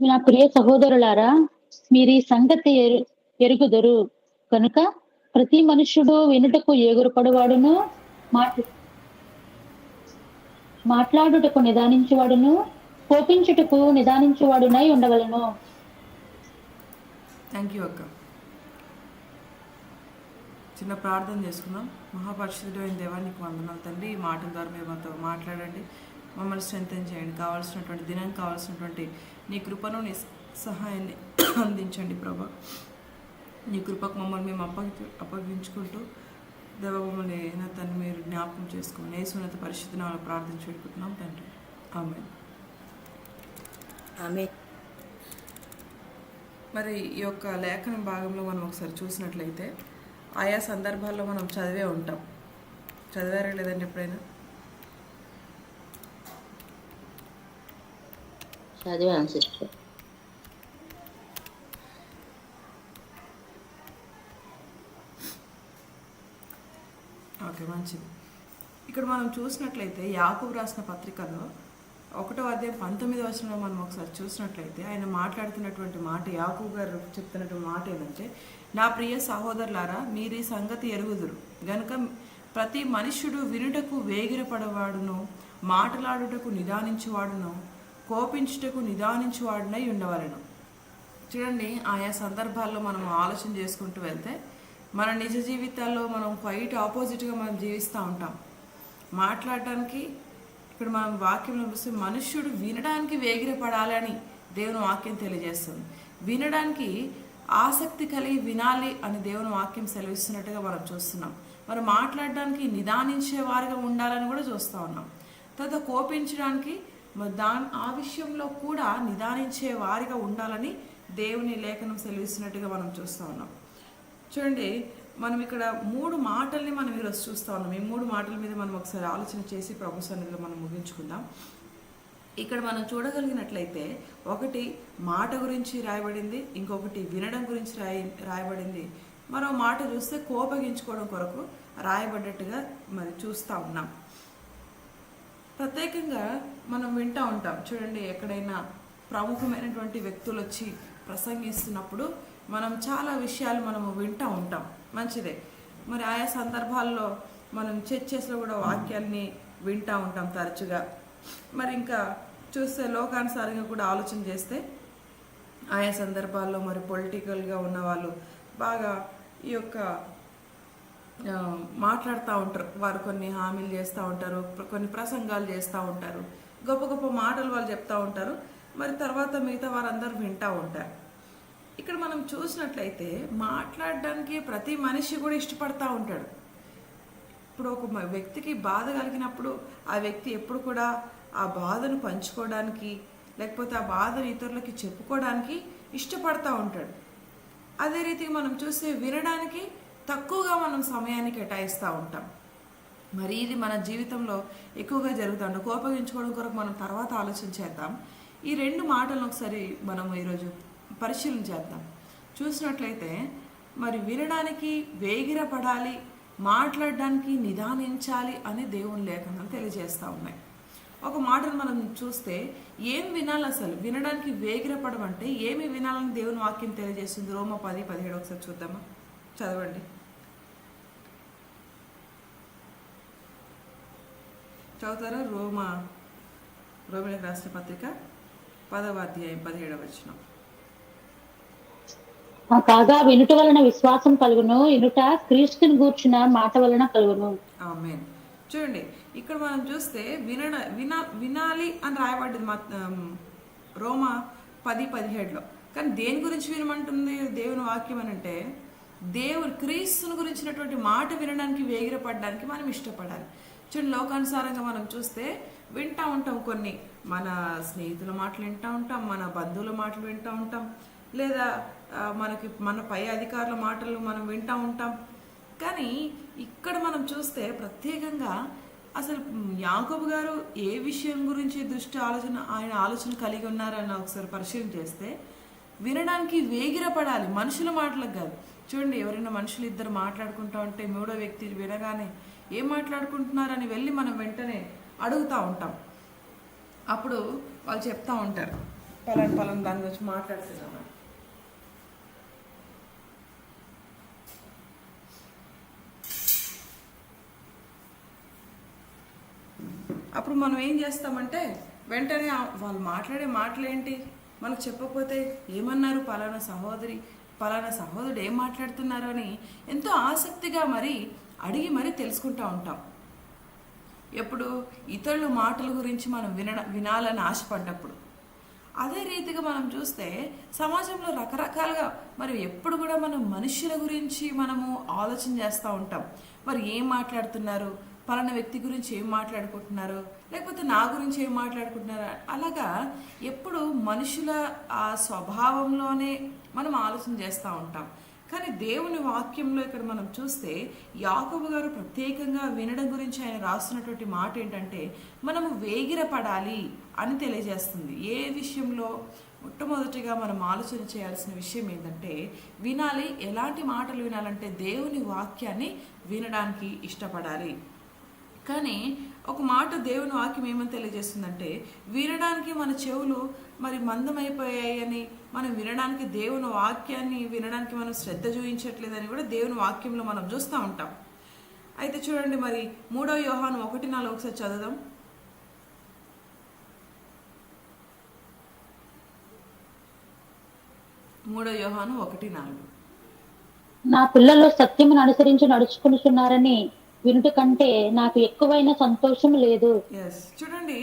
నా ప్రియ సహోదరులారా మీరు ఈ సంగతి ఎరుగుదరు. కనుక ప్రతి మనుష్యుడు వినుటకు ఎగురుపడువాడును మాట మాట్లాడుటకు నిదానించువాడును కోపించుటకు నిదానించువాడునై ఉండవలను. థ్యాంక్ యూ అక్క. చిన్న ప్రార్థన చేసుకుందాం. అయిన దేవానికి వందనాలు తండ్రి. ఈ మాటల ద్వారా మీరు మాతో మాట్లాడండి. మమ్మల్ని స్ట్రెంగ్ చేయండి. కావాల్సినటువంటి దినం కావాల్సినటువంటి నీ కృపను నీ సహాయాన్ని అందించండి ప్రభా. నీ కృపకు మమ్మల్ని మేము అప్పగి అప్పగించుకుంటూ దేవ మమ్మల్ని నా తను మీరు జ్ఞాపకం చేసుకోండి నేసున్నత పరిశుద్ధి నాలో ప్రార్థించి పెట్టుకుంటున్నాం తండ్రి. ఆమె ఆమె మరి ఈ యొక్క లేఖనం భాగంలో మనం ఒకసారి చూసినట్లయితే ఆయా సందర్భాల్లో మనం చదివే ఉంటాం. చదివారా లేదండి ఎప్పుడైనా? చదివాను ఆన్సర్ ఓకే మంచిది. ఇక్కడ మనం చూసినట్లయితే యాకూబ్ రాసిన పత్రికలో ఒకటో అధ్యాయం పంతొమ్మిది వచనంలో మనం ఒకసారి చూసినట్లయితే ఆయన మాట్లాడుతున్నటువంటి మాట యాకూబ్ గారు చెప్తున్నటువంటి మాట ఏంటంటే నా ప్రియ సహోదరులారా మీరు ఈ సంగతి ఎరుగుదురు. గనుక ప్రతి మనుష్యుడు వినుటకు వేగిరపడవాడును మాటలాడుటకు నిదానించేవాడును కోపించుటకు నిదానించువాడునై ఉండవలను. చూడండి ఆయా సందర్భాల్లో మనం ఆలోచన చేసుకుంటూ వెళ్తే మన నిజ జీవితాల్లో మనం క్వైట్ ఆపోజిట్గా మనం జీవిస్తూ ఉంటాం. మాట్లాడటానికి ఇక్కడ మనం వాక్యం చూస్తే మనుష్యుడు వినడానికి వేగిరపడాలని దేవుని వాక్యం తెలియజేస్తుంది. వినడానికి ఆసక్తి కలిగి వినాలి అని దేవుని వాక్యం సెలవిస్తున్నట్టుగా మనం చూస్తున్నాం. మరి మాట్లాడడానికి నిదానించే వారిగా ఉండాలని కూడా చూస్తూ ఉన్నాం. తర్వాత కోపించడానికి దాని ఆ విషయంలో కూడా నిదానించే వారిగా ఉండాలని దేవుని లేఖనం సెలవిస్తున్నట్టుగా మనం చూస్తూ ఉన్నాం. చూడండి మనం ఇక్కడ మూడు మాటల్ని మనం ఈరోజు చూస్తూ ఉన్నాం. ఈ మూడు మాటల మీద మనం ఒకసారి ఆలోచన చేసి ప్రభు సన్నిధిలో మనం ముగించుకుందాం. ఇక్కడ మనం చూడగలిగినట్లయితే ఒకటి మాట గురించి రాయబడింది ఇంకొకటి వినడం గురించి రాయి రాయబడింది. మరో మాట చూస్తే కోపగించుకోవడం కొరకు రాయబడ్డట్టుగా మరి చూస్తూ ఉన్నాం. ప్రత్యేకంగా మనం వింటూ ఉంటాం. చూడండి ఎక్కడైనా ప్రముఖమైనటువంటి వ్యక్తులు వచ్చి ప్రసంగిస్తున్నప్పుడు మనం చాలా విషయాలు మనము వింటూ ఉంటాం. మంచిదే. మరి ఆయా సందర్భాల్లో మనం చర్చెస్లో కూడా వాక్యాల్ని వింటూ ఉంటాం తరచుగా. మరి ఇంకా చూస్తే లోకానుసారంగా కూడా ఆలోచన చేస్తే ఆయా సందర్భాల్లో మరి పొలిటికల్గా ఉన్న వాళ్ళు బాగా ఈ యొక్క మాట్లాడుతూ ఉంటారు. వారు కొన్ని హామీలు చేస్తూ ఉంటారు కొన్ని ప్రసంగాలు చేస్తూ ఉంటారు. గొప్ప గొప్ప మాటలు వాళ్ళు చెప్తూ ఉంటారు. మరి తర్వాత మిగతా వారందరూ వింటూ ఉంటారు. ఇక్కడ మనం చూసినట్లయితే మాట్లాడడానికి ప్రతి మనిషి కూడా ఇష్టపడతా ఉంటాడు. ఇప్పుడు ఒక వ్యక్తికి బాధ కలిగినప్పుడు ఆ వ్యక్తి ఎప్పుడు కూడా ఆ బాధను పంచుకోవడానికి లేకపోతే ఆ బాధను ఇతరులకి చెప్పుకోవడానికి ఇష్టపడతా ఉంటాడు. అదే రీతిగా మనం చూస్తే వినడానికి తక్కువగా మనం సమయాన్ని కేటాయిస్తూ ఉంటాం. మరి ఇది మన జీవితంలో ఎక్కువగా జరుగుతుంది. కోపగించుకోవడం కొరకు మనం తర్వాత ఆలోచన చేద్దాం. ఈ రెండు మాటలను ఒకసారి మనం ఈరోజు పరిశీలన చేద్దాం. చూసినట్లయితే మరి వినడానికి వేగిరపడాలి మాట్లాడడానికి నిదానించాలి అని దేవుని లేఖనాలు తెలియజేస్తూ ఉన్నాయి. ఒక మాటను మనం చూస్తే ఏం వినాలి అసలు? వినడానికి వేగిరపడమంటే ఏమి వినాలని దేవుని వాక్యం తెలియజేస్తుంది రోమ పది పదిహేడు ఒకసారి చూద్దామా? చదవండి. చదువుతారా రోమ రోమిలకు రాష్ట్ర పత్రిక పదవ అధ్యాయం పదిహేడవ వచనం. ఆ కాగా వినుట వలన విశ్వాసం కలుగును ఇనుట క్రీస్తుని గూర్చిన మాట వలన కలుగును. ఆమెన్. చూడండి ఇక్కడ మనం చూస్తే వినడ వినా వినాలి అని రాయబడ్డది మా రోమ పది పదిహేడులో. కానీ దేని గురించి వినమంటుంది దేవుని వాక్యం అని అంటే దేవుడు క్రీస్తుని గురించినటువంటి మాట వినడానికి వేగిరపడడానికి మనం ఇష్టపడాలి. చూడండి లోకానుసారంగా మనం చూస్తే వింటూ ఉంటాం కొన్ని. మన స్నేహితుల మాటలు వింటూ ఉంటాం మన బంధువుల మాటలు వింటూ ఉంటాం లేదా మనకి మన పై అధికారుల మాటలు మనం వింటూ ఉంటాం. కానీ ఇక్కడ మనం చూస్తే ప్రత్యేకంగా అసలు యాకోబు గారు ఏ విషయం గురించి దృష్టి ఆలోచన ఆయన ఆలోచన కలిగి ఉన్నారని ఒకసారి పరిశీలన చేస్తే వినడానికి వేగిరపడాలి. మనుషుల మాటలకు కాదు. చూడండి ఎవరైనా మనుషులు ఇద్దరు మాట్లాడుకుంటా ఉంటే మూడో వ్యక్తి వినగానే ఏం మాట్లాడుకుంటున్నారని వెళ్ళి మనం వెంటనే అడుగుతూ ఉంటాం. అప్పుడు వాళ్ళు చెప్తా ఉంటారు. పలాన్ పలాన్ దాని గురించి మాట్లాడుతున్నాను అప్పుడు మనం ఏం చేస్తామంటే వెంటనే వాళ్ళు మాట్లాడే మాటలేంటి? మనకు చెప్పకపోతే ఏమన్నారు పలానా సహోదరి? పలానా సహోదరుడు ఏం మాట్లాడుతున్నారు అని ఎంతో ఆసక్తిగా మరి అడిగి మరీ తెలుసుకుంటూ ఉంటాం. ఎప్పుడు ఇతరుల మాటల గురించి మనం విన వినాలని ఆశపడ్డప్పుడు. అదే రీతిగా మనం చూస్తే సమాజంలో రకరకాలుగా మరి ఎప్పుడు కూడా మనం మనుషుల గురించి మనము ఆలోచన చేస్తూ ఉంటాం. మరి ఏం మాట్లాడుతున్నారు? పలానా వ్యక్తి గురించి ఏం మాట్లాడుకుంటున్నారు? లేకపోతే నా గురించి ఏం మాట్లాడుకుంటున్నారు? అలాగా ఎప్పుడు మనుషుల ఆ స్వభావంలోనే మనం ఆలోచన చేస్తూ ఉంటాం. కానీ దేవుని వాక్యంలో ఇక్కడ మనం చూస్తే యాకబు గారు ప్రత్యేకంగా వినడం గురించి ఆయన రాస్తున్నటువంటి మాట ఏంటంటే మనము వేగిరపడాలి అని తెలియజేస్తుంది. ఏ విషయంలో మొట్టమొదటిగా మనం ఆలోచన చేయాల్సిన విషయం ఏంటంటే వినాలి ఎలాంటి మాటలు వినాలంటే దేవుని వాక్యాన్ని వినడానికి ఇష్టపడాలి. కానీ ఒక మాట దేవుని వాక్యం ఏమని తెలియజేస్తుందంటే వినడానికి మన చెవులు మరి మందమైపోయాయని మనం వినడానికి దేవుని వాక్యాన్ని వినడానికి మనం శ్రద్ధ చూపించట్లేదని కూడా దేవుని వాక్యంలో మనం చూస్తూ ఉంటాం. అయితే చూడండి మరి మూడో యోహాను ఒకటి నాలుగు ఒకసారి చదువుదాం. మూడో యోహాను ఒకటి నాలుగు. నా పిల్లలు సత్యమును అనుసరించి నడుచుకుంటున్నారని వినుట కంటే నాకు ఎక్కువైన సంతోషం లేదు. చూడండి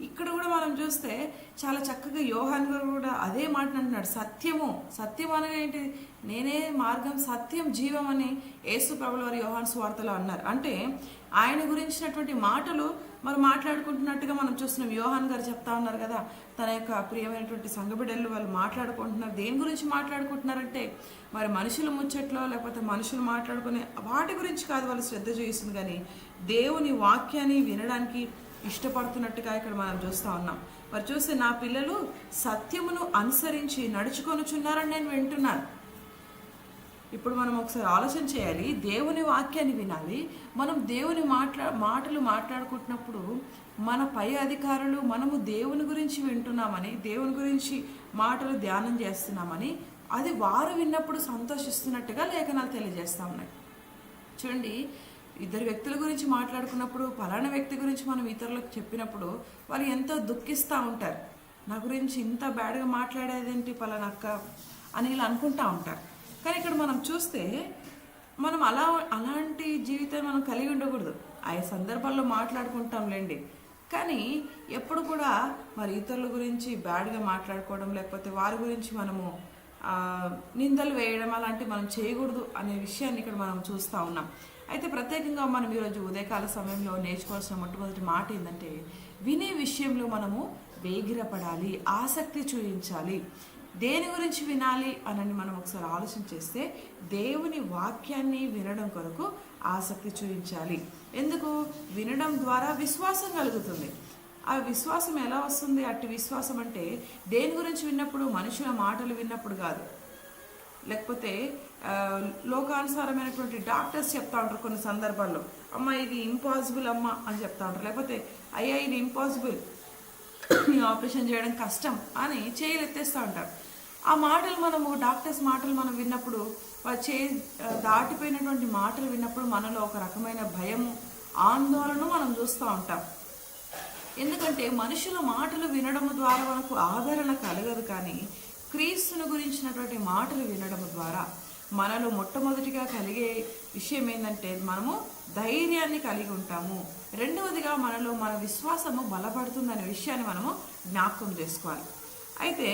ఇక్కడ కూడా మనం చూస్తే చాలా చక్కగా యోహాన్ గారు కూడా అదే మాట అంటున్నాడు. సత్యము సత్యం అనగా ఏంటి? నేనే మార్గం సత్యం జీవం అని యేసు ప్రభుల వారి యోహాన్ స్వార్థలో అన్నారు. అంటే ఆయన గురించినటువంటి మాటలు మరి మాట్లాడుకుంటున్నట్టుగా మనం చూస్తున్నాం. యోహాన్ గారు చెప్తా ఉన్నారు కదా తన యొక్క ప్రియమైనటువంటి సంఘబిడ్డలు వాళ్ళు మాట్లాడుకుంటున్నారు. దేని గురించి మాట్లాడుకుంటున్నారంటే మరి మనుషుల ముచ్చట్లో లేకపోతే మనుషులు మాట్లాడుకునే వాటి గురించి కాదు వాళ్ళు శ్రద్ధ చూపిస్తుంది. కానీ దేవుని వాక్యాన్ని వినడానికి ఇష్టపడుతున్నట్టుగా ఇక్కడ మనం చూస్తూ ఉన్నాం. మరి చూస్తే నా పిల్లలు సత్యమును అనుసరించి నడుచుకొనుచున్నారని నేను వింటున్నాను. ఇప్పుడు మనం ఒకసారి ఆలోచన చేయాలి దేవుని వాక్యాన్ని వినాలి. మనం దేవుని మాట్లా మాటలు మాట్లాడుకుంటున్నప్పుడు మన పై అధికారులు మనము దేవుని గురించి వింటున్నామని దేవుని గురించి మాటలు ధ్యానం చేస్తున్నామని అది వారు విన్నప్పుడు సంతోషిస్తున్నట్టుగా లేఖనాలు తెలియజేస్తా ఉన్నాయి. చూడండి ఇద్దరు వ్యక్తుల గురించి మాట్లాడుకున్నప్పుడు పలానా వ్యక్తి గురించి మనం ఇతరులకు చెప్పినప్పుడు వాళ్ళు ఎంతో దుఃఖిస్తూ ఉంటారు. నా గురించి ఇంత బ్యాడ్గా మాట్లాడేదేంటి పలానా అక్క అని ఇలా అనుకుంటూ ఉంటారు. కానీ ఇక్కడ మనం చూస్తే మనం అలా అలాంటి జీవితం మనం కలిగి ఉండకూడదు. ఆయా సందర్భాల్లో మాట్లాడుకుంటాంలేండి కానీ ఎప్పుడు కూడా మరి ఇతరుల గురించి బ్యాడ్గా మాట్లాడుకోవడం లేకపోతే వారి గురించి మనము నిందలు వేయడం అలాంటివి మనం చేయకూడదు అనే విషయాన్ని ఇక్కడ మనం చూస్తూ ఉన్నాం. అయితే ప్రత్యేకంగా మనం ఈరోజు ఉదయకాల సమయంలో నేర్చుకోవాల్సిన మొట్టమొదటి మాట ఏంటంటే వినే విషయంలో మనము వేగిరపడాలి ఆసక్తి చూపించాలి. దేని గురించి వినాలి అనని మనం ఒకసారి ఆలోచన చేస్తే దేవుని వాక్యాన్ని వినడం కొరకు ఆసక్తి చూపించాలి. ఎందుకు? వినడం ద్వారా విశ్వాసం కలుగుతుంది. ఆ విశ్వాసం ఎలా వస్తుంది? అట్టి విశ్వాసం అంటే దేని గురించి విన్నప్పుడు మనుషుల మాటలు విన్నప్పుడు కాదు. లేకపోతే లోకానుసారమైనటువంటి డాక్టర్స్ చెప్తా ఉంటారు కొన్ని సందర్భాల్లో. అమ్మ ఇది ఇంపాసిబుల్ అమ్మ అని చెప్తా ఉంటారు. లేకపోతే అయ్యా ఇది ఇంపాసిబుల్. ఆపరేషన్ చేయడం కష్టం అని చేయలెత్తేస్తూ ఉంటారు. ఆ మాటలు మనము డాక్టర్స్ మాటలు మనం విన్నప్పుడు చే దాటిపోయినటువంటి మాటలు విన్నప్పుడు మనలో ఒక రకమైన భయము ఆందోళన మనం చూస్తూ ఉంటాం. ఎందుకంటే మనుషుల మాటలు వినడం ద్వారా మనకు ఆదరణ కలగదు కానీ క్రీస్తుని గురించినటువంటి మాటలు వినడం ద్వారా మనలో మొట్టమొదటిగా కలిగే విషయం ఏంటంటే మనము ధైర్యాన్ని కలిగి ఉంటాము. రెండవదిగా మనలో మన విశ్వాసము బలపడుతుందనే విషయాన్ని మనము జ్ఞాపకం చేసుకోవాలి. అయితే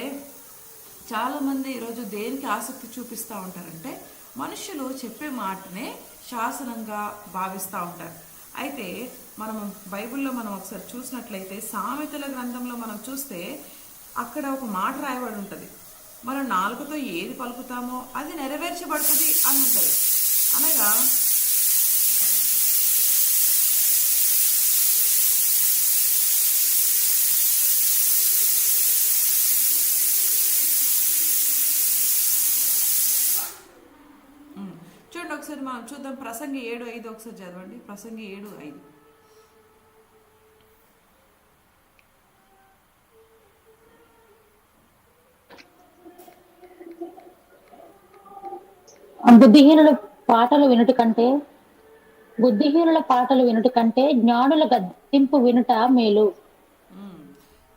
చాలామంది ఈరోజు దేనికి ఆసక్తి చూపిస్తూ ఉంటారంటే మనుషులు చెప్పే మాటనే శాసనంగా భావిస్తూ ఉంటారు. అయితే మనం బైబిల్లో మనం ఒకసారి చూసినట్లయితే సామెతల గ్రంథంలో మనం చూస్తే అక్కడ ఒక మాట రాయబడి ఉంటుంది. మనం నాలుగుతో ఏది పలుకుతామో అది నెరవేర్చబడుతుంది అని ఉంటుంది అనగా చూడండి ఒకసారి మనం చూద్దాం ప్రసంగి ఏడు ఐదు ఒకసారి చదవండి. ప్రసంగి ఏడు ఐదు. బుద్ధిహీనుల పాటలు వినుట కంటే బుద్ధిహీనుల పాటలు వినుట కంటే జ్ఞానుల గద్దింపు వినుట మేలు.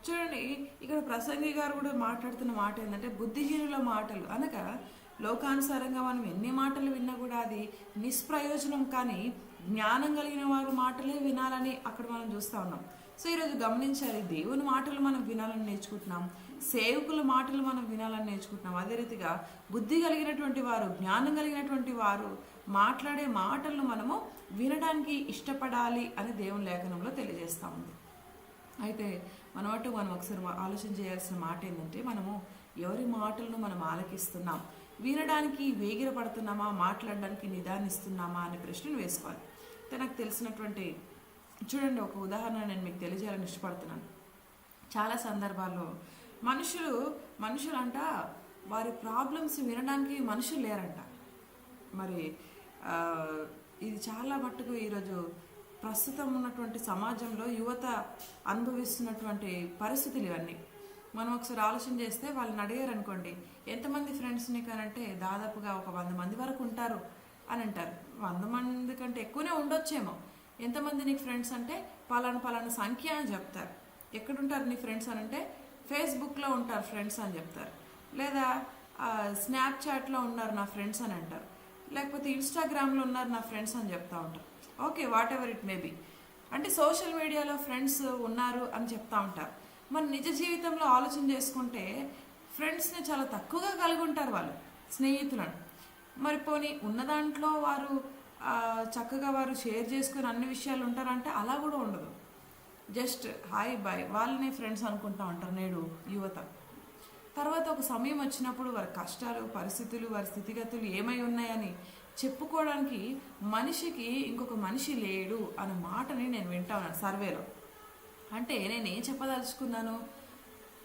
చూడండి ఇక్కడ ప్రసంగి గారు కూడా మాట్లాడుతున్న మాట ఏంటంటే బుద్ధిహీనుల మాటలు. అనగా లోకానుసారంగా మనం ఎన్ని మాటలు విన్నా కూడా అది నిష్ప్రయోజనం కానీ జ్ఞానం కలిగిన వారి మాటలే వినాలని అక్కడ మనం చూస్తా ఉన్నాం. సో ఈరోజు గమనించాలి దేవుని మాటలు మనం వినాలని నేర్చుకుంటున్నాం. సేవకుల మాటలు మనం వినాలని నేర్చుకుంటున్నాం. అదే రీతిగా బుద్ధి కలిగినటువంటి వారు జ్ఞానం కలిగినటువంటి వారు మాట్లాడే మాటలను మనము వినడానికి ఇష్టపడాలి అని దేవుని లేఖనంలో తెలియజేస్తా ఉంది. అయితే మన మనం ఒకసారి ఆలోచన చేయాల్సిన మాట ఏంటంటే మనము ఎవరి మాటలను మనం ఆలకిస్తున్నాం? వినడానికి వేగిరపడుతున్నామా? మాట్లాడడానికి నిదానిస్తున్నామా అనే ప్రశ్నను వేసుకోవాలి. అయితే నాకు తెలిసినటువంటి చూడండి ఒక ఉదాహరణ నేను మీకు తెలియజేయాలని ఇష్టపడుతున్నాను. చాలా సందర్భాల్లో మనుషులు మనుషులంట వారి ప్రాబ్లమ్స్ వినడానికి మనుషులు లేరంట. మరి ఇది చాలా మట్టుకు ఈరోజు ప్రస్తుతం ఉన్నటువంటి సమాజంలో యువత అనుభవిస్తున్నటువంటి పరిస్థితులు ఇవన్నీ. మనం ఒకసారి ఆలోచన చేస్తే వాళ్ళని అడిగారు అనుకోండి ఎంతమంది ఫ్రెండ్స్ని కానంటే దాదాపుగా ఒక వంద మంది వరకు ఉంటారు అని అంటారు. వంద మంది కంటే ఎక్కువనే ఉండొచ్చేమో. ఎంతమంది నీకు ఫ్రెండ్స్ అంటే పలానా పలానా సంఖ్య అని చెప్తారు. ఎక్కడుంటారు నీ ఫ్రెండ్స్ అని అంటే ఫేస్బుక్లో ఉంటారు ఫ్రెండ్స్ అని చెప్తారు. లేదా స్నాప్చాట్లో ఉన్నారు నా ఫ్రెండ్స్ అని అంటారు. లేకపోతే ఇన్స్టాగ్రామ్లో ఉన్నారు నా ఫ్రెండ్స్ అని చెప్తా ఉంటారు. Okay whatever it may అంటే సోషల్ మీడియాలో ఫ్రెండ్స్ ఉన్నారు అని చెప్తా ఉంటారు. మరి నిజ జీవితంలో ఆలోచన చేసుకుంటే ఫ్రెండ్స్ని చాలా తక్కువగా కలిగి ఉంటారు వాళ్ళు స్నేహితులను. మరి పోనీ ఉన్న దాంట్లో వారు చక్కగా వారు షేర్ చేసుకుని అన్ని విషయాలు ఉంటారంటే అలా కూడా ఉండదు. జస్ట్ హాయ్ బాయ్ వాళ్ళనే ఫ్రెండ్స్ అనుకుంటా ఉంటారు నేడు యువత. తర్వాత ఒక సమయం వచ్చినప్పుడు వారి కష్టాలు పరిస్థితులు వారి స్థితిగతులు ఏమై ఉన్నాయని చెప్పుకోవడానికి మనిషికి ఇంకొక మనిషి లేడు అనే మాటని నేను వింటా ఉన్నాను సర్వేలో. అంటే నేను ఏం చెప్పదలుచుకున్నాను?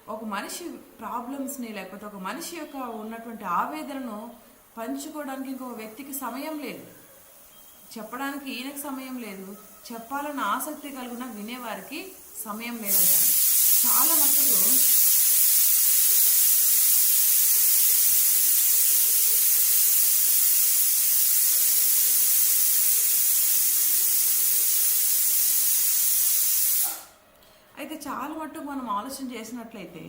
ఒక మనిషి ప్రాబ్లమ్స్ని లేకపోతే ఒక మనిషి యొక్క ఉన్నటువంటి ఆవేదనను పంచుకోవడానికి ఇంకొక వ్యక్తికి సమయం లేదు. చెప్పడానికి ఈయనకి సమయం లేదు. చెప్పాలన్న ఆసక్తి కలిగిన వినేవారికి సమయం లేదంటారు చాలా మటుకు అయితే చాలా మట్టుకు మనం ఆలోచన చేసినట్లయితే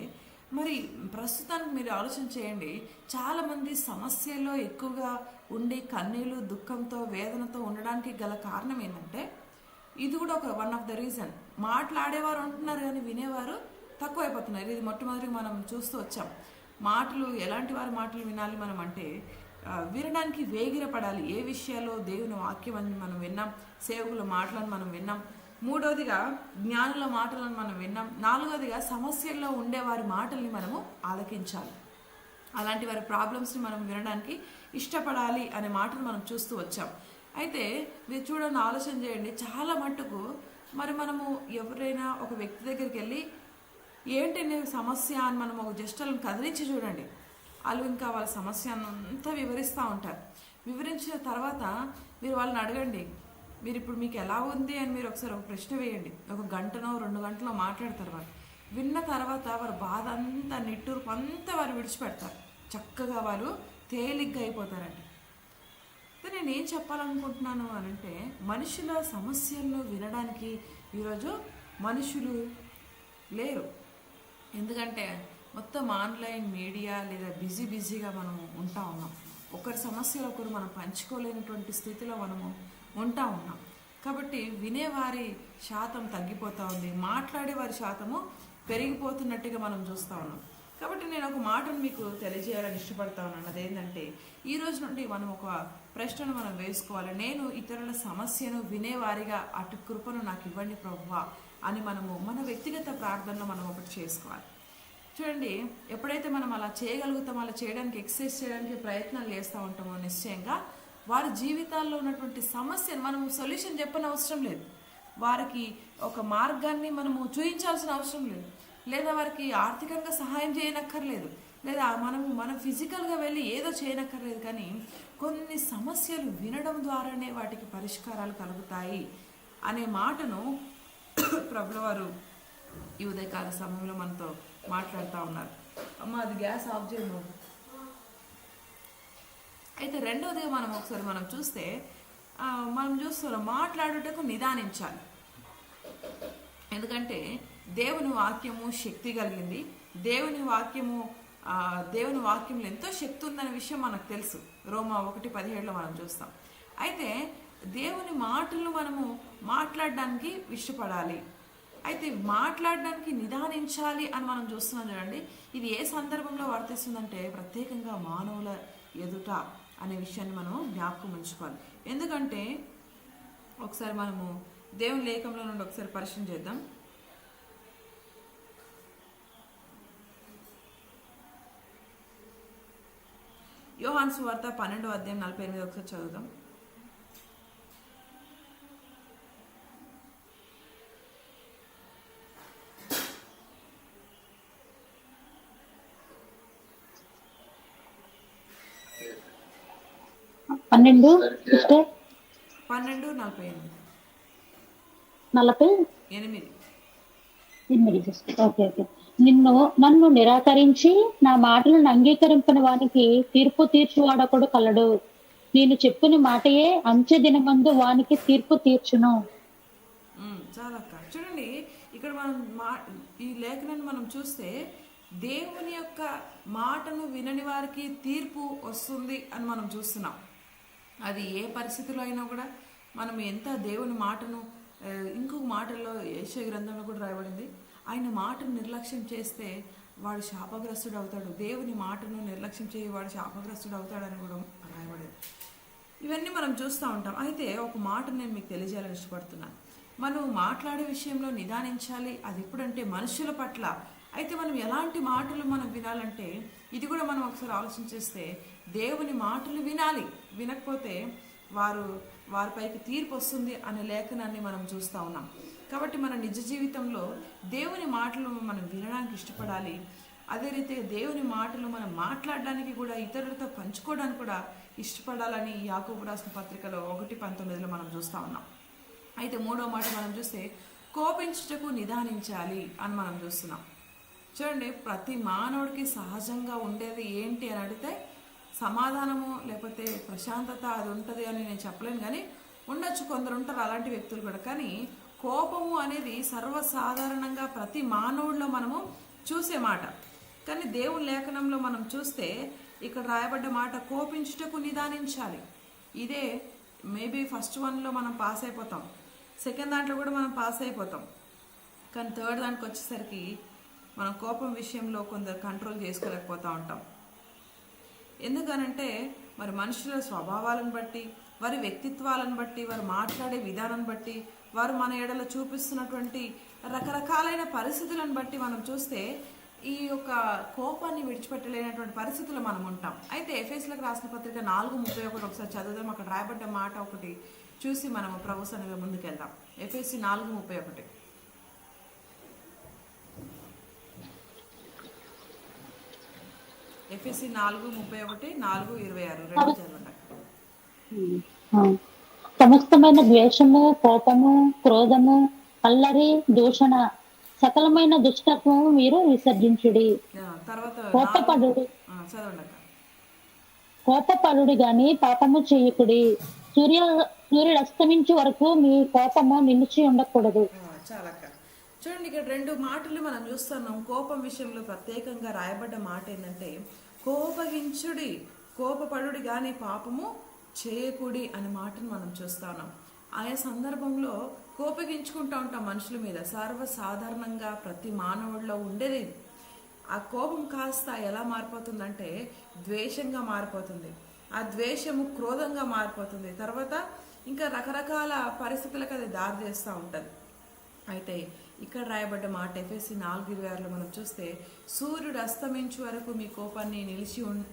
మరి ప్రస్తుతానికి మీరు ఆలోచన చేయండి. చాలామంది సమస్యల్లో ఎక్కువగా ఉండి కన్నీళ్ళు దుఃఖంతో వేదనతో ఉండడానికి గల కారణం ఏంటంటే ఇది కూడా ఒక వన్ ఆఫ్ ద రీజన్ మాట్లాడేవారు ఉంటున్నారు కానీ వినేవారు తక్కువైపోతున్నారు. ఇది మొట్టమొదటి మనం చూస్తూ వచ్చాం. మాటలు ఎలాంటి వారి మాటలు వినాలి మనం అంటే వినడానికి వేగిరపడాలి. ఏ విషయాల్లో దేవుని వాక్యం అని మనం విన్నాం సేవకుల మాటలను మనం విన్నాం మూడవదిగా జ్ఞానుల మాటలను మనం విన్నాం నాలుగవదిగా సమస్యల్లో ఉండే వారి మాటల్ని మనము ఆలకించాలి. అలాంటి వారి ప్రాబ్లమ్స్ని మనం వినడానికి ఇష్టపడాలి అనే మాటను మనం చూస్తూ వచ్చాం. అయితే మీరు చూడండి ఆలోచన చేయండి. చాలా మట్టుకు మరి మనము ఎవరైనా ఒక వ్యక్తి దగ్గరికి వెళ్ళి ఏంటి సమస్య అని మనం ఒక జస్ట్ వాళ్ళని కదిలించి చూడండి. వాళ్ళు ఇంకా వాళ్ళ సమస్యను అంతా వివరిస్తూ ఉంటారు. వివరించిన తర్వాత మీరు వాళ్ళని అడగండి. మీరు ఇప్పుడు మీకు ఎలా ఉంది అని మీరు ఒకసారి ఒక ప్రశ్న వేయండి. ఒక గంటనో రెండు గంటలో మాట్లాడతారు వాళ్ళు. విన్న తర్వాత వారి బాధ అంతా నిట్టూర్పు అంతా వారు విడిచిపెడతారు. చక్కగా వారు తేలిగ్గా అయిపోతారండి. నేను ఏం చెప్పాలనుకుంటున్నాను అని అంటే మనుషుల సమస్యలను వినడానికి ఈరోజు మనుషులు లేరు. ఎందుకంటే మొత్తం ఆన్లైన్ మీడియా లేదా బిజీ బిజీగా మనం ఉంటా ఉన్నాం. ఒకరి సమస్యలు ఒకరు మనం పంచుకోలేనటువంటి స్థితిలో మనము ఉంటా ఉన్నాం. కాబట్టి వినేవారి శాతం తగ్గిపోతూ ఉంది మాట్లాడే వారి శాతము పెరిగిపోతున్నట్టుగా మనం చూస్తూ ఉన్నాం. కాబట్టి నేను ఒక మాటను మీకు తెలియజేయాలని ఇష్టపడతా ఉన్నాను. అదేంటంటే ఈ రోజు నుండి మనం ఒక ప్రశ్నను మనం వేసుకోవాలి. నేను ఇతరుల సమస్యను వినేవారిగా అటు కృపను నాకు ఇవ్వండి ప్రభువా అని మనము మన వ్యక్తిగత ప్రార్థనలో మనం ఒకటి చేసుకోవాలి. చూడండి ఎప్పుడైతే మనం అలా చేయగలుగుతామో అలా చేయడానికి ఎక్సర్సైజ్ చేయడానికి ప్రయత్నాలు చేస్తూ ఉంటామో నిశ్చయంగా వారి జీవితాల్లో ఉన్నటువంటి సమస్యను మనం సొల్యూషన్ చెప్పని అవసరం లేదు. వారికి ఒక మార్గాన్ని మనము చూపించాల్సిన అవసరం లేదు. లేదా వారికి ఆర్థికంగా సహాయం చేయనక్కర్లేదు లేదా మనం మనం ఫిజికల్గా వెళ్ళి ఏదో చేయనక్కర్లేదు కానీ కొన్ని సమస్యలు వినడం ద్వారానే వాటికి పరిష్కారాలు కలుగుతాయి అనే మాటను ప్రభుల వారు ఈ ఉదయకాల సమయంలో మనతో మాట్లాడుతూ ఉన్నారు. అమ్మ అది గ్యాస్ ఆఫ్ చేయము అయితే రెండవదిగా మనం ఒకసారి మనం చూస్తే మనం చూస్తున్నాం మాట్లాడుటకు నిదానించాలి. ఎందుకంటే దేవుని వాక్యము శక్తి కలిగింది. దేవుని వాక్యము దేవుని వాక్యంలో ఎంతో శక్తి ఉందనే విషయం మనకు తెలుసు. రోమా ఒకటి పదిహేడులో మనం చూస్తాం. అయితే దేవుని మాటలు మనము మాట్లాడడానికి ఇష్టపడాలి. అయితే మాట్లాడడానికి నిదానించాలి అని మనం చూస్తున్నాం చూడండి. ఇది ఏ సందర్భంలో వర్తిస్తుందంటే ప్రత్యేకంగా మానవుల ఎదుట అనే విషయాన్ని మనం జ్ఞాపకం ఉంచుకోవాలి. ఎందుకంటే ఒకసారి మనము దేవుని లేఖంలో నుండి ఒకసారి పరిశీలన చేద్దాం. యోహాన్ సువార్త పన్నెండో అధ్యాయం నలభై ఎనిమిది ఒకసారి చదువుదాం. పన్నెండు పన్నెండు నలభై ఎనిమిది. నలభై? ఎనిమిది. ఓకే ఓకే నిన్ను నన్ను నిరాకరించి నా మాటలను అంగీకరింపని వానికి తీర్పు తీర్చువాడకుడు కలడు. నేను చెప్పిన మాటయే అంచె దినమందు వానికి తీర్పు తీర్చును. చాలా చూడండి ఇక్కడ మనం మా ఈ లేఖనాన్ని మనం చూస్తే దేవుని యొక్క మాటను వినని వారికి తీర్పు వస్తుంది అని మనం చూస్తున్నాం. అది ఏ పరిస్థితిలో అయినా కూడా మనం ఎంత దేవుని మాటను ఇంకొక మాటల్లో ఏషయ గ్రంథంలో కూడా రాయబడింది. ఆయన మాటను నిర్లక్ష్యం చేస్తే వాడు శాపగ్రస్తుడు అవుతాడు. దేవుని మాటను నిర్లక్ష్యం చేయి వాడు శాపగ్రస్తుడు అవుతాడని కూడా రాయబడింది. ఇవన్నీ మనం చూస్తూ ఉంటాం. అయితే ఒక మాట నేను మీకు తెలియజేయాలని ఇష్టపడుతున్నాను. మనం మాట్లాడే విషయంలో నిదానించాలి. అది ఎప్పుడంటే మనుషుల పట్ల. అయితే మనం ఎలాంటి మాటలు మనం వినాలంటే ఇది కూడా మనం ఒకసారి ఆలోచన చేస్తే దేవుని మాటలు వినాలి. వినకపోతే వారు వారిపైకి తీర్పు వస్తుంది అనే లేఖనాన్ని మనం చూస్తూ ఉన్నాం. కాబట్టి మన నిజ జీవితంలో దేవుని మాటలు మనం వినడానికి ఇష్టపడాలి. అదే రీతిగా దేవుని మాటలు మనం మాట్లాడడానికి కూడా ఇతరులతో పంచుకోవడానికి కూడా ఇష్టపడాలని యాకోబు రాసిన పత్రికలో ఒకటి పంతొమ్మిదిలో మనం చూస్తూ ఉన్నాం. అయితే మూడో మాట మనం చూస్తే కోపించుటకు నిదానించాలి అని మనం చూస్తున్నాం. చూడండి ప్రతి మానవుడికి సహజంగా ఉండేది ఏంటి అని అడిగితే సమాధానము లేకపోతే ప్రశాంతత అది ఉంటుంది అని నేను చెప్పలేను కానీ ఉండొచ్చు కొందరు ఉంటారు అలాంటి వ్యక్తులు కూడా. కానీ కోపము అనేది సర్వసాధారణంగా ప్రతి మానవుడిలో మనము చూసే మాట. కానీ దేవుని లేఖనంలో మనం చూస్తే ఇక్కడ రాయబడ్డ మాట కోపించుటకు నిదానించాలి. ఇదే మేబీ ఫస్ట్ వన్లో మనం పాస్ అయిపోతాం. సెకండ్ దాంట్లో కూడా మనం పాస్ అయిపోతాం. కానీ థర్డ్ దానికి వచ్చేసరికి మనం కోపం విషయంలో కొందరు కంట్రోల్ చేసుకోలేకపోతూ ఉంటాం. ఎందుకనంటే మరి మనుషుల స్వభావాలను బట్టి వారి వ్యక్తిత్వాలను బట్టి వారు మాట్లాడే విధానం బట్టి వారు మన ఎడలో చూపిస్తున్నటువంటి రకరకాలైన పరిస్థితులను బట్టి మనం చూస్తే ఈ యొక్క కోపాన్ని విడిచిపెట్టలేనటువంటి పరిస్థితులు మనం ఉంటాం. అయితే ఎఫ్ఎస్లకు రాసిన పత్రిక నాలుగు ముప్పై ఒకటి ఒకసారి చదువుదాం. అక్కడ రాయబడ్డ మాట ఒకటి చూసి మనం ప్రభుత్వంగా ముందుకెళ్దాం. ఎఫ్ఎస్సి నాలుగు ముప్పై ఒకటి. ఎఫ్ఎస్సి నాలుగు ముప్పై ఒకటి నాలుగు ఇరవై ఆరు రెండు చదవండి. సమస్తమైన ద్వేషము కోపము క్రోధము అల్లరి దూషణ సకలమైన దుష్టత్వము మీరు విసర్జించుడి. అక్క కోపపడుడి. గాని పాపము చేయకుడి. సూర్య సూర్యుడు అస్తమించే వరకు మీ కోపము నిలిచి ఉండకూడదు. చాలా చూడండి ఇక్కడ రెండు మాటలు మనం చూస్తున్నాం. కోపం విషయంలో ప్రత్యేకంగా రాయబడ్డ మాట ఏంటంటే కోపగించుడి కోపపడుడి కానీ పాపము చేయకుడి అనే మాటను మనం చూస్తున్నాం. ఆయా సందర్భంలో కోపగించుకుంటూ ఉంటాం మనుషుల మీద. సర్వసాధారణంగా ప్రతి మానవుడిలో ఉండేది. ఆ కోపం కాస్త ఎలా మారిపోతుందంటే ద్వేషంగా మారిపోతుంది. ఆ ద్వేషము క్రోధంగా మారిపోతుంది. తర్వాత ఇంకా రకరకాల పరిస్థితులకు అది దారి చేస్తూ ఉంటుంది. అయితే ఇక్కడ రాయబడ్డ మాట ఎఫ్ఎస్సి నాలుగు ఇరవై ఆరులో మనం చూస్తే సూర్యుడు అస్తమించు వరకు మీ కోపాన్ని నిలిచి ఉం-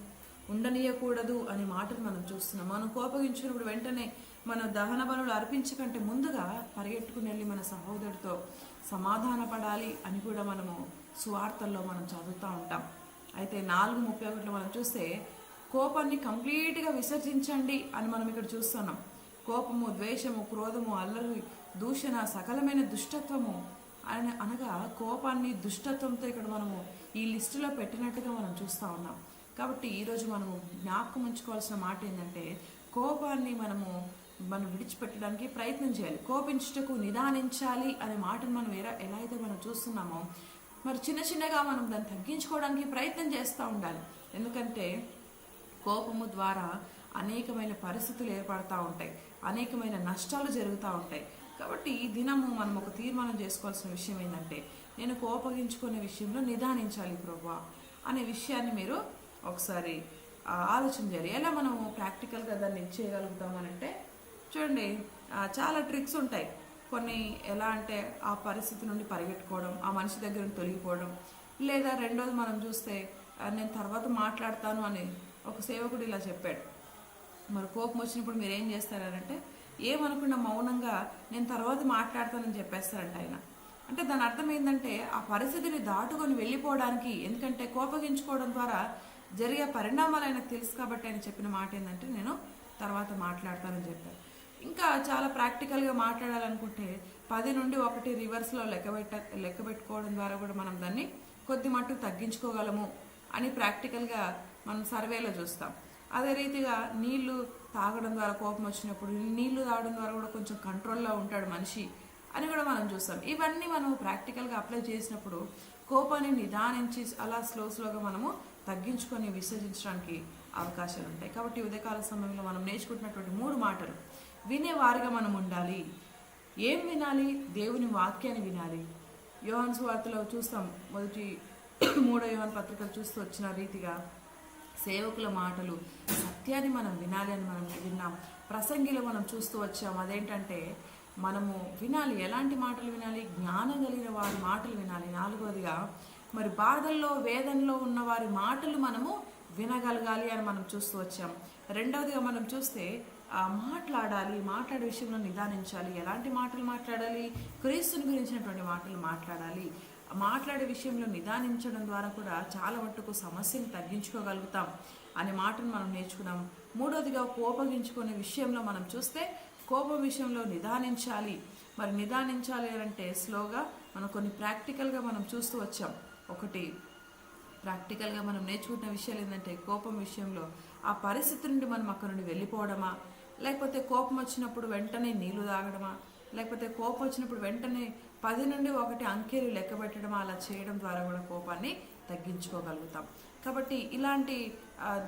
ఉండనీయకూడదు అనే మాటను మనం చూస్తున్నాం. మనం కోపగించినప్పుడు వెంటనే మన దహన బలులు అర్పించకంటే ముందుగా పరిగెట్టుకుని వెళ్ళి మన సహోదరుడితో సమాధాన పడాలి అని కూడా మనము సువార్తల్లో మనం చదువుతూ ఉంటాం. అయితే నాలుగు ముప్పై ఒకటిలో మనం చూస్తే కోపాన్ని కంప్లీట్గా విసర్జించండి అని మనం ఇక్కడ చూస్తున్నాం. కోపము ద్వేషము క్రోధము అల్లరి దూషణ సకలమైన దుష్టత్వము అని అనగా కోపాన్ని దుష్టత్వంతో ఇక్కడ మనము ఈ లిస్టులో పెట్టినట్టుగా మనం చూస్తూ ఉన్నాం. కాబట్టి ఈరోజు మనము జ్ఞాపకం ఉంచుకోవాల్సిన మాట ఏంటంటే కోపాన్ని మనము మనం విడిచిపెట్టడానికి ప్రయత్నం చేయాలి. కోపించుటకు నిదానించాలి అనే మాటను మనం ఎలా ఎలా అయితే మనం చూస్తున్నామో మరి చిన్న చిన్నగా మనం దాన్ని తగ్గించుకోవడానికి ప్రయత్నం చేస్తూ ఉండాలి. ఎందుకంటే కోపము ద్వారా అనేకమైన పరిస్థితులు ఏర్పడతా ఉంటాయి. అనేకమైన నష్టాలు జరుగుతూ ఉంటాయి. కాబట్టి ఈ దినము మనం ఒక తీర్మానం చేసుకోవాల్సిన విషయం ఏంటంటే నేను కోపగించుకునే విషయంలో నిదానించాలి ప్రభా అనే విషయాన్ని మీరు ఒకసారి ఆలోచన చేయాలి. ఎలా మనము ప్రాక్టికల్గా దాన్ని చేయగలుగుతామనంటే చూడండి చాలా ట్రిక్స్ ఉంటాయి. కొన్ని ఎలా అంటే ఆ పరిస్థితి నుండి పరిగెట్టుకోవడం ఆ మనిషి దగ్గర నుండి తొలగిపోవడం లేదా రెండోది మనం చూస్తే నేను తర్వాత మాట్లాడతాను అని ఒక సేవకుడు ఇలా చెప్పాడు. మరి కోపం వచ్చినప్పుడు మీరు ఏం చేస్తారంటే ఏమనుకున్న మౌనంగా నేను తర్వాత మాట్లాడతానని చెప్పేస్తారంట ఆయన. అంటే దాని అర్థం ఏంటంటే ఆ పరిస్థితిని దాటుకొని వెళ్ళిపోవడానికి ఎందుకంటే కోపగించుకోవడం ద్వారా జరిగే పరిణామాలు ఆయనకు తెలుసు కాబట్టి ఆయన చెప్పిన మాట ఏంటంటే నేను తర్వాత మాట్లాడతానని చెప్పాను ఇంకా చాలా ప్రాక్టికల్గా మాట్లాడాలనుకుంటే పది నుండి ఒకటి రివర్స్లో లెక్క పెట్ట లెక్క పెట్టుకోవడం ద్వారా కూడా మనం దాన్ని కొద్ది మట్టుకు తగ్గించుకోగలము అని ప్రాక్టికల్గా మనం సర్వేలో చూస్తాం. అదే రీతిగా నీళ్ళు తాగడం ద్వారా కోపం వచ్చినప్పుడు నీళ్ళు తాగడం ద్వారా కూడా కొంచెం కంట్రోల్లో ఉంటాడు మనిషి అని కూడా మనం చూస్తాం. ఇవన్నీ మనం ప్రాక్టికల్గా అప్లై చేసినప్పుడు కోపాన్ని నిదానించి అలా స్లో స్లోగా మనము తగ్గించుకొని విసర్జించడానికి అవకాశాలు ఉంటాయి. కాబట్టి ఉదయకాల సమయంలో మనం నేర్చుకుంటున్నటువంటి మూడు మాటలు. వినేవారిగా మనం ఉండాలి. ఏం వినాలి? దేవుని వాక్యాన్ని వినాలి. యోహాన్ సువార్తలో చూస్తాం. మొదటి మూడో యోహన్ పత్రికలు చూస్తూ వచ్చిన రీతిగా సేవకుల మాటలు సత్యాన్ని మనం వినాలి అని మనం విన్నాం. ప్రసంగిలో మనం చూస్తూ వచ్చాం అదేంటంటే మనము వినాలి ఎలాంటి మాటలు వినాలి? జ్ఞానం కలిగిన వారి మాటలు వినాలి. నాలుగవదిగా మరి బాధల్లో వేదనలో ఉన్న వారి మాటలు మనము వినగలగాలి అని మనం చూస్తూ వచ్చాం. రెండవదిగా మనం చూస్తే మాట్లాడాలి మాట్లాడే విషయంలో నిదానించాలి. ఎలాంటి మాటలు మాట్లాడాలి? క్రీస్తుని గురించినటువంటి మాటలు మాట్లాడాలి. మాట్లాడే విషయంలో నిదానించడం ద్వారా కూడా చాలా మట్టుకు సమస్యను తగ్గించుకోగలుగుతాం అనే మాటను మనం నేర్చుకున్నాం. మూడోదిగా కోపగించుకునే విషయంలో మనం చూస్తే కోపం విషయంలో నిదానించాలి. మరి నిదానించాలి అంటే స్లోగా మనం కొన్ని ప్రాక్టికల్గా మనం చూస్తూ వచ్చాం. ఒకటి ప్రాక్టికల్గా మనం నేర్చుకుంటున్న విషయాలు ఏంటంటే కోపం విషయంలో ఆ పరిస్థితి నుండి మనం అక్కడ నుండి వెళ్ళిపోవడమా? లేకపోతే కోపం వచ్చినప్పుడు వెంటనే నీళ్ళు తాగడమా? లేకపోతే కోపం వచ్చినప్పుడు వెంటనే పది నుండి ఒకటి అంకెలు లెక్క పెట్టడం అలా చేయడం ద్వారా కూడా కోపాన్ని తగ్గించుకోగలుగుతాం. కాబట్టి ఇలాంటి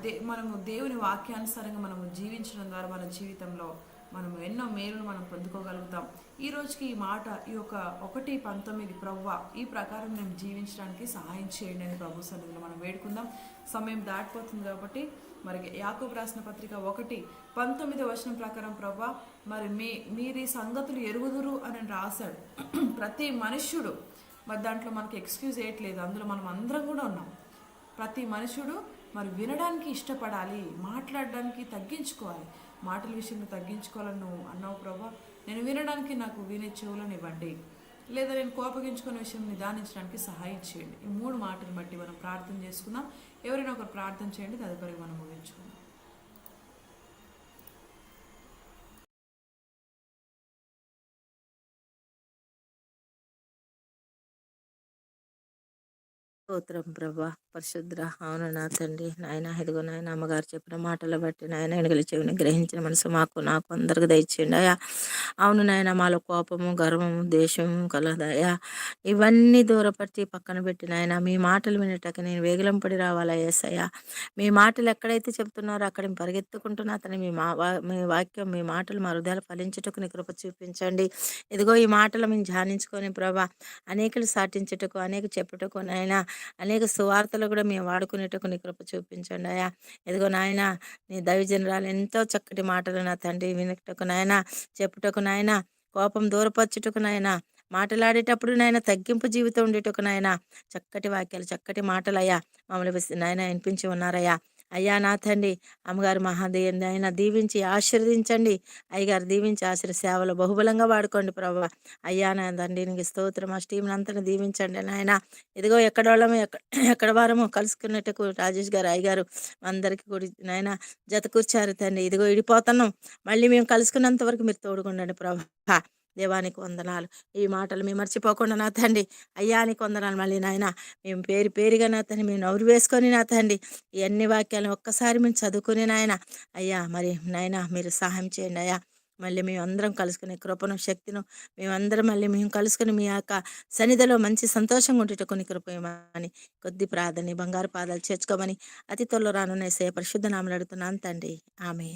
దే మనము దేవుని వాక్యానుసారంగా మనము జీవించడం ద్వారా మన జీవితంలో మనం ఎన్నో మేలును మనం పొందుకోగలుగుతాం. ఈ రోజుకి ఈ మాట ఈ యొక్క ఒకటి పంతొమ్మిది ప్రవ్వ ఈ ప్రకారం నేను జీవించడానికి సహాయం చేయండి అని ప్రభు సన్నిధిలో మనం వేడుకుందాం. సమయం దాటిపోతుంది కాబట్టి మరి యాకూబ్ రాసిన పత్రిక ఒకటి పంతొమ్మిది వచనం ప్రకారం ప్రభా మరి మీ మీరు ఈ సంగతులు ఎరుగుదురు అని రాశాడు. ప్రతి మనుష్యుడు మరి దాంట్లో మనకి ఎక్స్క్యూజ్ చేయట్లేదు అందులో మనం అందరం కూడా ఉన్నాం. ప్రతి మనుషుడు మరి వినడానికి ఇష్టపడాలి మాట్లాడడానికి తగ్గించుకోవాలి. మాటల విషయంలో తగ్గించుకోవాలని నువ్వు అన్నావు ప్రభా నేను వినడానికి నాకు వినే చెవులను ఇవ్వండి లేదా నేను కోపగించుకునే విషయం నిదానించడానికి సహాయం చేయండి. ఈ మూడు మాటలు బట్టి మనం ప్రార్థన చేసుకున్నాం ఎవరైనా ఒకరు ప్రార్థన చేయండి తదుపరి మనం ముగించుకుందాం. స్తోత్రం ప్రభా. పరిశుద్ర. అవును నా తండ్రి. నాయన ఇదిగో నాయన అమ్మగారు చెప్పిన మాటలు బట్టి నాయన ఎనుగలి చెవిని గ్రహించిన మనసు మాకు నాకు అందరికి దయచేయండి అయ్యా. అవును నాయన మాలో కోపము గర్వము దేశము కలదయా ఇవన్నీ దూరపరిచి పక్కన పెట్టి నాయన మీ మాటలు వినటకు నేను వేగలం పడి రావాలా ఏసయ్యా మీ మాటలు ఎక్కడైతే చెప్తున్నారో అక్కడ పరిగెత్తుకుంటున్నా అతని మీ మా వా- మీ వాక్యం మీ మాటలు మా హృదయాలు ఫలించుటకు నీ కృప చూపించండి. ఇదిగో ఈ మాటలు మేము ధ్యానించుకొని ప్రభా అనేకలు సాటించుటకు అనేక చెప్పుటకు నాయన అనేక సువార్తలు కూడా మేము వాడుకునేటకు నీ కృప చూపించండి అయ్యా. ఇదిగో నాయన నీ దైవజనరాలు ఎంతో చక్కటి మాటలు నా తండ్రి వినటకు నాయన చెప్పుటకు నాయన కోపం దూరపరచుటకు నాయన మాట్లాడేటప్పుడు నాయన తగ్గింపు జీవితం ఉండేటకు నాయన చక్కటి వాక్యాలు చక్కటి మాటలు అయ్యా మమ్మల్ని నాయన వినిపించి ఉన్నారయ్యా. అయ్యా నా తండ్రి అమ్మగారు మహాదేవి ఆయన దీవించి ఆశీర్వదించండి. అయ్యగారు దీవించి ఆశీర్ సేవలు బహుబలంగా వాడుకోండి ప్రభా. అయ్యా నా తండ్రి నీకు స్తోత్రం. ఆ టీంని అంతా దీవించండి నాయన. ఇదిగో ఎక్కడ వాళ్ళము ఎక్కడ ఎక్కడ వారము కలుసుకున్నట్టుకు రాజేష్ గారు అయ్యగారు అందరికీ కూడా నాయన జత కూర్చారు తండ్రి. ఇదిగో ఇడిపోతున్నాం. మళ్ళీ మేము కలుసుకున్నంత వరకు మీరు తోడుకుండండి ప్రభా. దేవానికి వందనాలు. ఈ మాటలు మేము మర్చిపోకుండా నా తండ్రి అయ్యానికి వందనాలు. మళ్ళీ నాయన మేము పేరు పేరుగా నా తండ్రి మేము నవ్వు వేసుకొని నా తండ్రి ఈ అన్ని వాక్యాలను ఒక్కసారి మేము చదువుకుని నాయన అయ్యా మరి నాయన మీరు సహాయం చేయండి అయ్యా. మళ్ళీ మేము అందరం కలుసుకునే కృపను శక్తిను మేమందరం మళ్ళీ మేము కలుసుకుని మీ యొక్క సన్నిధిలో మంచి సంతోషంగా ఉండేట కొన్ని కృపయమని కొద్ది ప్రార్థన బంగారు పాదాలు చేర్చుకోమని అతి త్వరలో రానున్న ఏసయ్య పరిశుద్ధ నామలు అడుగుతున్నాను తండ్రి. ఆమె